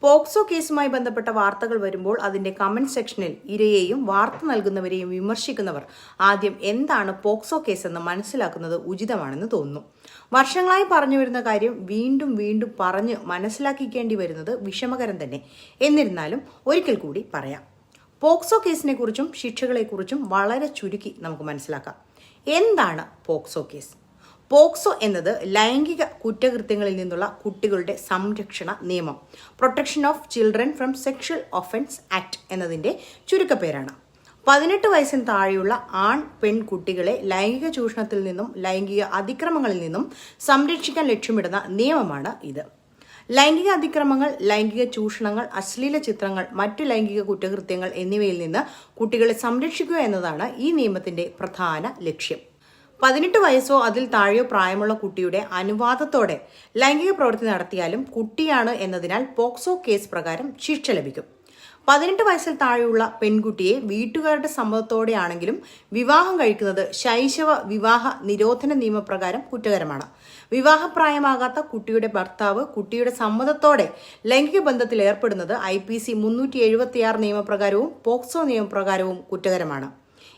POCSO കേസുമായി ബന്ധപ്പെട്ട വാർത്തകൾ വരുമ്പോൾ അതിന്റെ കമന്റ് സെക്ഷനിൽ ഇരയെയും വാർത്ത നൽകുന്നവരെയും വിമർശിക്കുന്നവർ ആദ്യം എന്താണ് പോക്സോ കേസെന്ന് മനസ്സിലാക്കുന്നത് ഉചിതമാണെന്ന് തോന്നുന്നു. വർഷങ്ങളായി പറഞ്ഞു വരുന്ന കാര്യം വീണ്ടും വീണ്ടും പറഞ്ഞ് മനസ്സിലാക്കിക്കേണ്ടി വരുന്നത് വിഷമകരം തന്നെ. എന്നിരുന്നാലും ഒരിക്കൽ കൂടി പറയാം. പോക്സോ കേസിനെ കുറിച്ചും ശിക്ഷകളെക്കുറിച്ചും വളരെ ചുരുക്കി നമുക്ക് മനസ്സിലാക്കാം. എന്താണ് പോക്സോ കേസ്? പോക്സോ എന്നത് ലൈംഗിക കുറ്റകൃത്യങ്ങളിൽ നിന്നുള്ള കുട്ടികളുടെ സംരക്ഷണ നിയമം. Protection of children from sexual offence act എന്നതിന്റെ ചുരുക്കപ്പേരാണ്. പതിനെട്ട് വയസ്സിന് താഴെയുള്ള ആൺ പെൺകുട്ടികളെ ലൈംഗിക ചൂഷണത്തിൽ നിന്നും ലൈംഗിക അതിക്രമങ്ങളിൽ നിന്നും സംരക്ഷിക്കാൻ ലക്ഷ്യമിടുന്ന നിയമമാണ് ഇത്. ലൈംഗിക അതിക്രമങ്ങൾ ലൈംഗിക ചൂഷണങ്ങൾ അശ്ലീല ചിത്രങ്ങൾ മറ്റ് ലൈംഗിക കുറ്റകൃത്യങ്ങൾ എന്നിവയിൽ നിന്ന് കുട്ടികളെ സംരക്ഷിക്കുക എന്നതാണ് ഈ നിയമത്തിന്റെ പ്രധാന ലക്ഷ്യം. പതിനെട്ട് വയസ്സോ അതിൽ താഴെയോ പ്രായമുള്ള കുട്ടിയുടെ അനുവാദത്തോടെ ലൈംഗിക പ്രവൃത്തി നടത്തിയാലും കുട്ടിയാണ് എന്നതിനാൽ പോക്സോ കേസ് പ്രകാരം ശിക്ഷ ലഭിക്കും. പതിനെട്ട് വയസ്സിൽ താഴെയുള്ള പെൺകുട്ടിയെ വീട്ടുകാരുടെ സമ്മതത്തോടെയാണെങ്കിലും വിവാഹം കഴിക്കുന്നത് ശൈശവ വിവാഹ നിരോധന നിയമപ്രകാരം കുറ്റകരമാണ്. വിവാഹപ്രായമാകാത്ത കുട്ടിയുടെ ഭർത്താവ് കുട്ടിയുടെ സമ്മതത്തോടെ ലൈംഗിക ബന്ധത്തിൽ ഏർപ്പെടുന്നത് ഐ പി സി മുന്നൂറ്റി എഴുപത്തിയാറ് നിയമപ്രകാരവും പോക്സോ നിയമപ്രകാരവും കുറ്റകരമാണ്.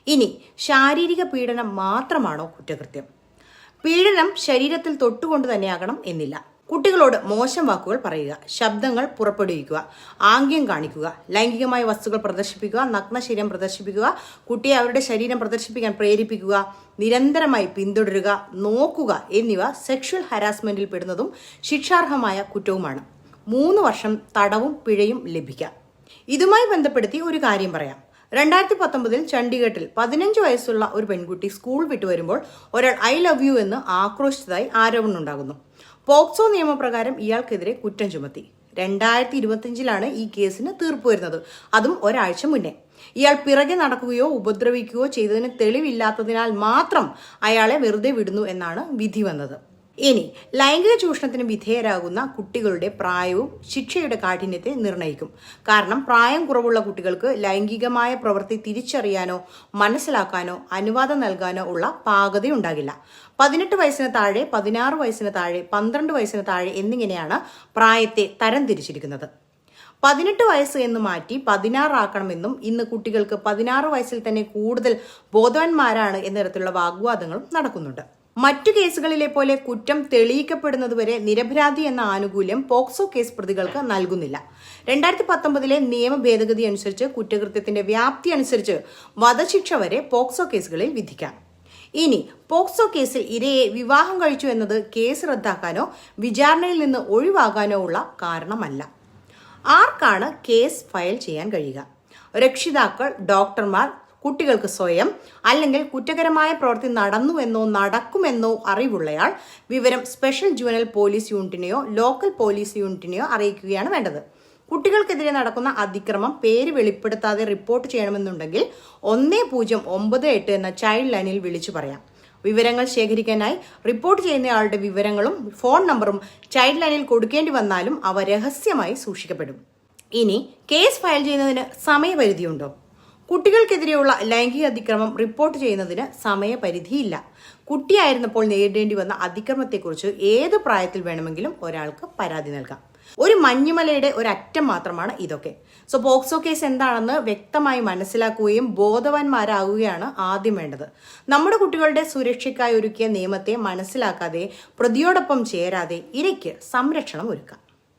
ഇനി ശാരീരിക പീഡനം മാത്രമാണോ കുറ്റകൃത്യം? പീഡനം ശരീരത്തിൽ തൊട്ടുകൊണ്ട് തന്നെയാകണം എന്നില്ല. കുട്ടികളോട് മോശം വാക്കുകൾ പറയുക ശബ്ദങ്ങൾ പുറപ്പെടുവിക്കുക ആംഗ്യം കാണിക്കുക ലൈംഗികമായ വസ്തുക്കൾ പ്രദർശിപ്പിക്കുക നഗ്നശരീരം പ്രദർശിപ്പിക്കുക കുട്ടിയെ അവരുടെ ശരീരം പ്രദർശിപ്പിക്കാൻ പ്രേരിപ്പിക്കുക നിരന്തരമായി പിന്തുടരുക നോക്കുക എന്നിവ സെക്ഷൽ ഹരാസ്മെന്റിൽ പെടുന്നതും ശിക്ഷാർഹമായ കുറ്റവുമാണ്. മൂന്ന് വർഷം തടവും പിഴയും ലഭിക്കാം. ഇതുമായി ബന്ധപ്പെടുത്തി ഒരു കാര്യം പറയാം. രണ്ടായിരത്തി പത്തൊമ്പതിൽ ചണ്ഡീഗഡിൽ പതിനഞ്ച് വയസ്സുള്ള ഒരു പെൺകുട്ടി സ്കൂൾ വിട്ടു വരുമ്പോൾ ഒരാൾ ഐ ലവ് യു എന്ന് ആക്രോശിച്ചതായി ആരോപണമുണ്ടാകുന്നു പോക്സോ നിയമപ്രകാരം ഇയാൾക്കെതിരെ കുറ്റം ചുമത്തി. രണ്ടായിരത്തി ഇരുപത്തിയഞ്ചിലാണ് ഈ കേസിന് തീർപ്പ് വരുന്നത്. അതും ഒരാഴ്ച മുന്നേ. ഇയാൾ പിറകെ നടക്കുകയോ ഉപദ്രവിക്കുകയോ ചെയ്തതിന് തെളിവില്ലാത്തതിനാൽ മാത്രം അയാളെ വെറുതെ വിടുന്നു എന്നാണ് വിധി വന്നത്. ഇനി ലൈംഗിക ചൂഷണത്തിന് വിധേയരാകുന്ന കുട്ടികളുടെ പ്രായവും ശിക്ഷയുടെ കാഠിന്യത്തെ നിർണയിക്കും കാരണം പ്രായം കുറവുള്ള കുട്ടികൾക്ക് ലൈംഗികമായ പ്രവൃത്തി തിരിച്ചറിയാനോ മനസ്സിലാക്കാനോ അനുവാദം നൽകാനോ ഉള്ള പാകത ഉണ്ടാകില്ല പതിനെട്ട് വയസ്സിന് താഴെ പതിനാറ് വയസ്സിന് താഴെ പന്ത്രണ്ട് വയസ്സിന് താഴെ എന്നിങ്ങനെയാണ് പ്രായത്തെ തരംതിരിച്ചിരിക്കുന്നത് പതിനെട്ട് വയസ്സ് എന്ന് മാറ്റി പതിനാറാക്കണമെന്നും ഇന്ന് കുട്ടികൾക്ക് പതിനാറ് വയസ്സിൽ തന്നെ കൂടുതൽ ബോധവാന്മാരാണ് എന്ന തരത്തിലുള്ള വാഗ്വാദങ്ങളും നടക്കുന്നുണ്ട്. മറ്റു കേസുകളിലെ പോലെ കുറ്റം തെളിയിക്കപ്പെടുന്നതുവരെ നിരപരാധി എന്ന ആനുകൂല്യം പോക്സോ കേസ് പ്രതികൾക്ക് നൽകുന്നില്ല. രണ്ടായിരത്തി പത്തൊമ്പതിലെ നിയമ ഭേദഗതി അനുസരിച്ച് കുറ്റകൃത്യത്തിന്റെ വ്യാപ്തി അനുസരിച്ച് വധശിക്ഷ വരെ പോക്സോ കേസുകളിൽ വിധിക്കാം. ഇനി പോക്സോ കേസിൽ ഇരയെ വിവാഹം കഴിച്ചു എന്നത് കേസ് റദ്ദാക്കാനോ വിചാരണയിൽ നിന്ന് ഒഴിവാകാനോ ഉള്ള കാരണമല്ല. ആർക്കാണ് കേസ് ഫയൽ ചെയ്യാൻ കഴിയുക? രക്ഷിതാക്കൾ ഡോക്ടർമാർ കുട്ടികൾക്ക് സ്വയം അല്ലെങ്കിൽ കുറ്റകരമായ പ്രവൃത്തി നടന്നുവെന്നോ നടക്കുമെന്നോ അറിവുള്ളയാൾ വിവരം സ്പെഷ്യൽ ജുവനൽ പോലീസ് യൂണിറ്റിനെയോ ലോക്കൽ പോലീസ് യൂണിറ്റിനെയോ അറിയിക്കുകയാണ് വേണ്ടത്. കുട്ടികൾക്കെതിരെ നടക്കുന്ന അതിക്രമം പേര് വെളിപ്പെടുത്താതെ റിപ്പോർട്ട് ചെയ്യണമെന്നുണ്ടെങ്കിൽ ഒന്നേ പൂജ്യം ഒമ്പത് എട്ട് എന്ന ചൈൽഡ് ലൈനിൽ വിളിച്ചു പറയാം. വിവരങ്ങൾ ശേഖരിക്കാനായി റിപ്പോർട്ട് ചെയ്യുന്നയാളുടെ വിവരങ്ങളും ഫോൺ നമ്പറും ചൈൽഡ് ലൈനിൽ കൊടുക്കേണ്ടി വന്നാലും അവ രഹസ്യമായി സൂക്ഷിക്കപ്പെടും. ഇനി കേസ് ഫയൽ ചെയ്യുന്നതിന് സമയപരിധിയുണ്ടോ? കുട്ടികൾക്കെതിരെയുള്ള ലൈംഗിക അതിക്രമം റിപ്പോർട്ട് ചെയ്യുന്നതിന് സമയപരിധിയില്ല. കുട്ടിയായിരുന്നപ്പോൾ നേരിടേണ്ടി വന്ന അതിക്രമത്തെക്കുറിച്ച് ഏത് പ്രായത്തിൽ വേണമെങ്കിലും ഒരാൾക്ക് പരാതി നൽകാം. ഒരു മഞ്ഞുമലയുടെ ഒരറ്റം മാത്രമാണ് ഇതൊക്കെ. സോ പോക്സോ കേസ് എന്താണെന്ന് വ്യക്തമായി മനസ്സിലാക്കുകയും ബോധവാന്മാരാകുകയാണ് ആദ്യം വേണ്ടത്. നമ്മുടെ കുട്ടികളുടെ സുരക്ഷയ്ക്കായി ഒരുക്കിയ നിയമത്തെ മനസ്സിലാക്കാതെ പ്രതിയോടൊപ്പം ചേരാതെ ഇരയ്ക്ക് സംരക്ഷണം ഒരുക്കാം.